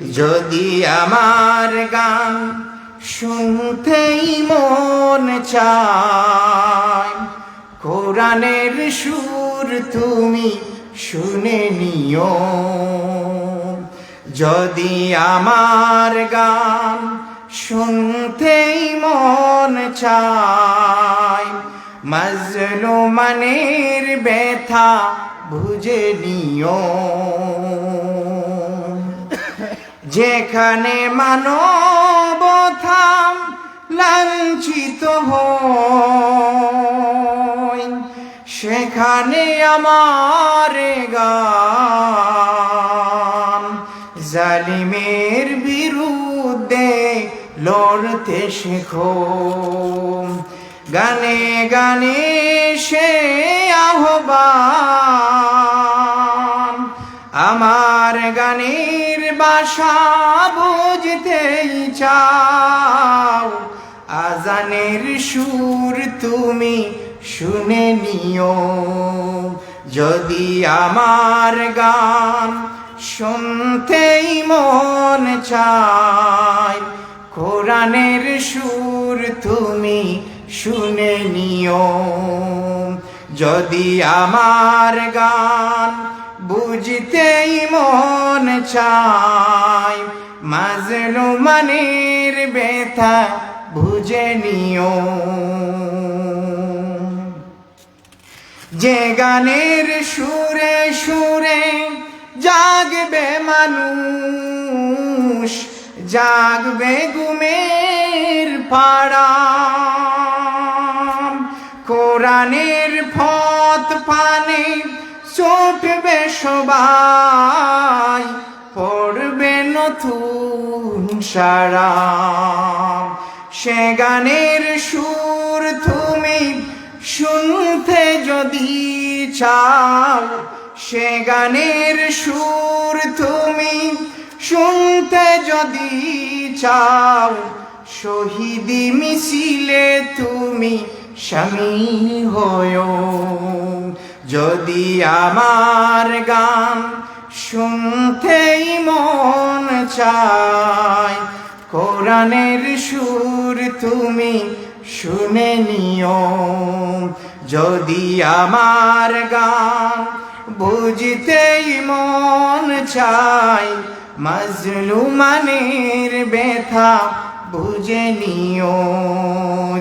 যদি আমার গান শুনতেই মন চায়, কোরআনের সুর তুমি শুনে নিও। যদি আমার গান শুনতেই মন চায়, মজলুমানের ব্যথা বুঝে নিও। যেখানে মানবতা লাঞ্ছিত সেখানে আমার গান। জালিমের বিরুদ্ধে লড়তে শেখো। গানে গানে সে আহ্বান। আমার গানের বাসা বুঝতেই চাও। আজানের সুর তুমি শুনে নিও। যদি আমার গান শুনতেই মন চায়, কোরআনের সুর তুমি শুনে নিও। যদি আমার গান বুঝতেই মন চায় মাজলু মানের ব্যথা বুঝে নিও। যে গানের সুরে সুরে জাগবে মানুষ, জাগবে গুমের পাড়া। কোরআনের ফত পানে চটবে সবাই, পড়বে নতুন সারা। সে গানের সুর তুমি শুনতে যদি চাও, সে গানের সুর তুমি শুনতে যদি চাও, শহীদি মিছিলে তুমি স্বামী হয়ো। যদি আমার গান শুনতেই মন চায়, কোরআনের সুর তুমি শুনে নিও। যদি আমার গান বুঝতেই মন চায়, মাজলুমানের ব্যথা বুঝে নিও।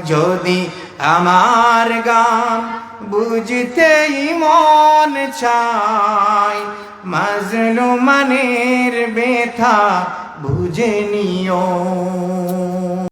যদি আমার গান বুঝতেই মন চাই মাজলু মানের ব্যথা বুঝে নিও।